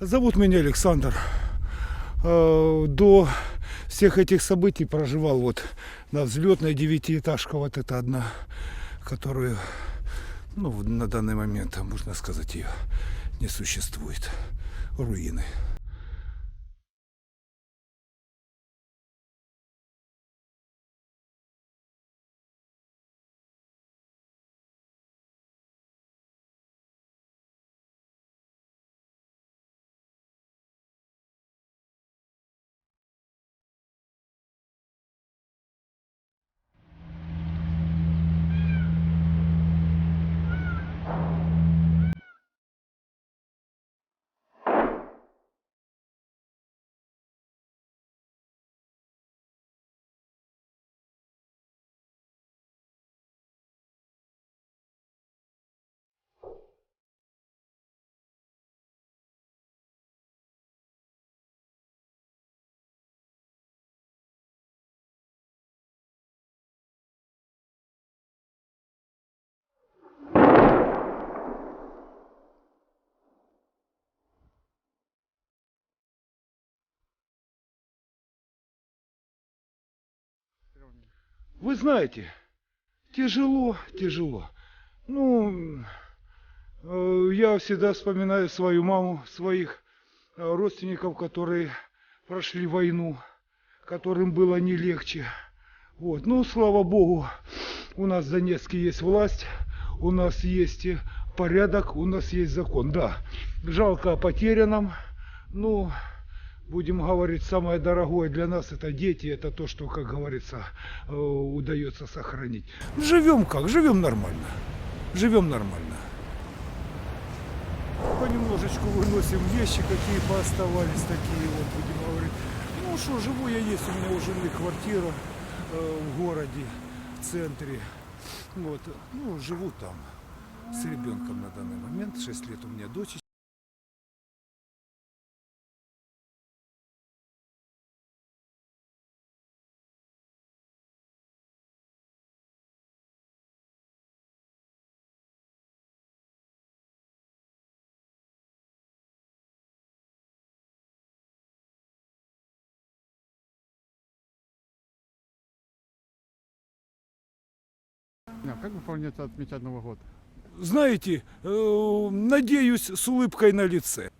Зовут меня Александр. Э, До всех этих событий проживал вот на взлетной девятиэтажка, вот это одна, которую, ну, на данный момент, можно сказать, ее не существует. Руины. Вы знаете, тяжело, тяжело. Ну, э, я всегда вспоминаю свою маму, своих э, родственников, которые прошли войну, которым было не легче. Вот. Ну, слава богу, у нас в Донецке есть власть, у нас есть э, порядок, у нас есть закон. Да, жалко о потерянном, ну, будем говорить, самое дорогое для нас это дети, это то, что, как говорится, э, удается сохранить. Живем как? Живем нормально. Живем нормально. Понемножечку выносим вещи, какие пооставались, такие вот, будем говорить. Ну что, живу я есть, у меня у жены квартира э, в городе, в центре. Вот, ну, живу там с ребенком на данный момент, 6 лет у меня дочь. А Как вы планируете отмечать Новый год? Знаете, э, надеюсь, с улыбкой на лице.